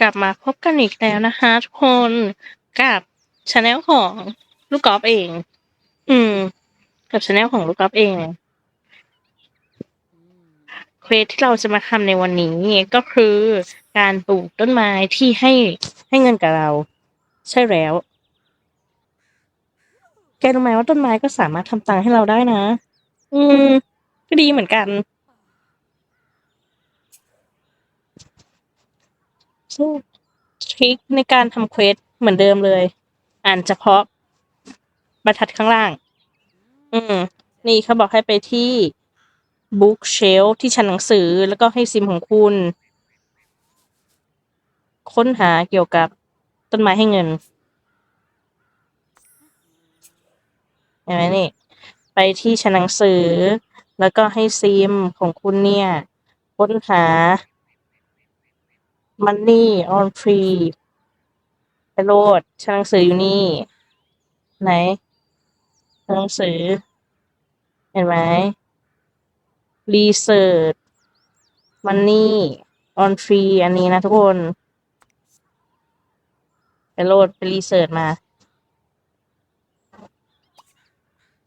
กลับมาพบกันอีกแล้วนะคะทุกคนกับช anel ของลูกกอล์ฟเอง อืม กับช anel ของลูกกอล์ฟเองเควสที่เราจะมาทำในวันนี้ก็คือการปลูกต้นไม้ที่ให้ให้เงินกับเรา ใช่แล้ว แกรู้ไหมว่าต้นไม้ก็สามารถทำตังค์ให้เราได้นะ อืม ก็ดีเหมือนกัน ซึ่งทริคในการทำเควสเหมือนเดิมเลย อ่านเฉพาะบรรทัดข้างล่าง อืม นี่เขาบอกให้ไปที่ book shelf ที่ชั้นหนังสือแล้วก็ให้ซิมของคุณ ค้นหาเกี่ยวกับต้นไม้ให้เงินเห็นไหมนี่ ไปที่ชั้นหนังสือ แล้วก็ให้ซิมของคุณเนี่ย ค้นหา Money on free ไปโหลดชั้นหนังสืออยู่นี่ ไหนชั้นหนังสือ เห็นไหม Research Money on free อันนี้นะทุกคนไปโหลดไปรีเสิร์ชมา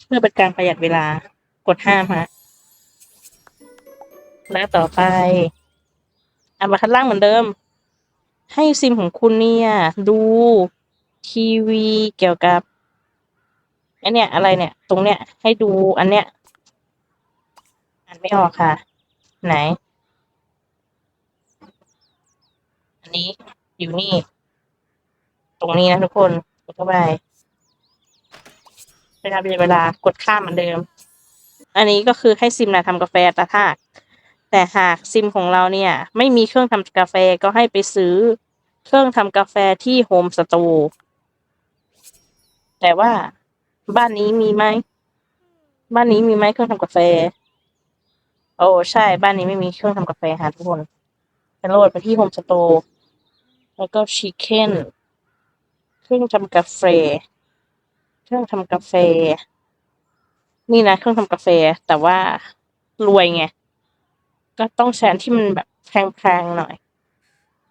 เพื่อเป็นการประหยัดเวลากดห้ามฮะแล้วต่อไปอะมาข้างล่างเหมือนเดิม ให้ซิมของคุณเนี่ย ดูทีวีเกี่ยวกับไอเนี่ย อะไรเนี่ย ตรงเนี้ย ให้ดูอันเนี้ยอ่านไม่ออกค่ะ ไหน อันนี้อยู่นี่ ตรงนี้นะทุกคนกดเข้าไปเวลาเป็นเวลากดข้ามเหมือนเดิม อันนี้ก็คือให้ซิมนะทำกาแฟแต่ถ้า แต่หากซิมของเราเนี่ยไม่มีเครื่องทำกาแฟก็ให้ไปซื้อเครื่องทำกาแฟที่โฮมสโตร์แต่ว่าบ้านนี้มีไหม บ้านนี้มีไหมเครื่องทำกาแฟ โอ้ใช่ บ้านนี้ไม่มีเครื่องทำกาแฟค่ะทุกคนไปโหลดไปที่โฮมสโตร์แล้วก็ชิคเก้นเครื่องทำกาแฟ เครื่องทำกาแฟ นี่นะเครื่องทำกาแฟแต่ว่ารวยไง ก็ต้องใช้อันที่มันแบบแพงๆหน่อย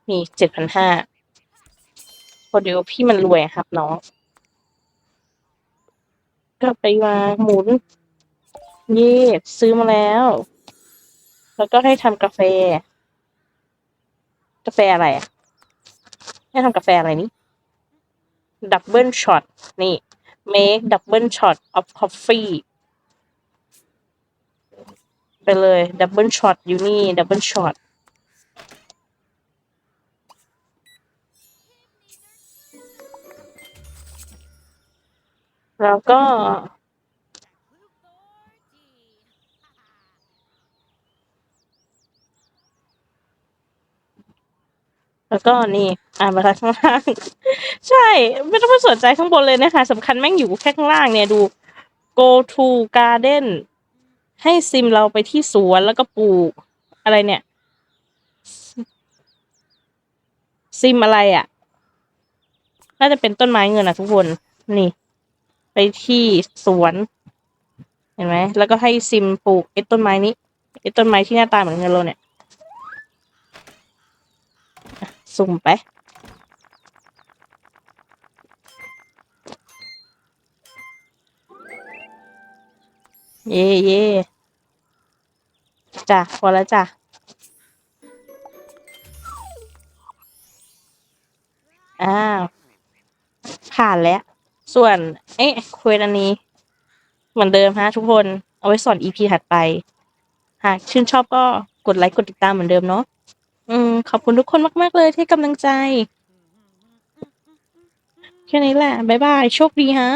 มีเจ็ดพันห้าพอเดี๋ยวพี่มันรวยครับน้อง ก็ไปวางหมุน เย่ซื้อมาแล้ว แล้วก็ให้ทำกาแฟ กาแฟอะไรอะ ให้ทำกาแฟอะไรนี่ดับเบิลช็อตนี่ make double shot of coffee ไปเลยดับเบิลช็อตอยู่นี่ดับเบิลช็อตแล้วก็ แล้วก็นี่ อ่านมาทางข้างล่าง ใช่ ไม่ต้องไปสนใจข้างบนเลยนะคะสำคัญแม่งอยู่แค่ข้างล่างเนี่ยดู go to garden ให้ซิมเราไปที่สวนแล้วก็ปลูกอะไรเนี่ย ซิมอะไรอะ่ะ น่าจะเป็นต้นไม้เงินอะทุกคน นี่ ไปที่สวน เห็นไหม แล้วก็ให้ซิมปลูกไอ้ต้นไม้นี้ไอ้ต้นไม้ที่หน้าตาเหมือนเงินเราเนี่ยสุ่มไปเย่เย่ จ้ะพอแล้วจ้ะอ้าวผ่านแล้ว ส่วน เอ๊ะเควสอันนี้ เหมือนเดิมฮะทุกคน เอาไว้สอน EP ถัดไป หากชื่นชอบก็กดไลค์กดติดตามเหมือนเดิมเนาะอืม ขอบคุณทุกคนมาก ๆ เลยที่กำลังใจ แค่นี้แหละ บ๊ายบาย โชคดีฮะ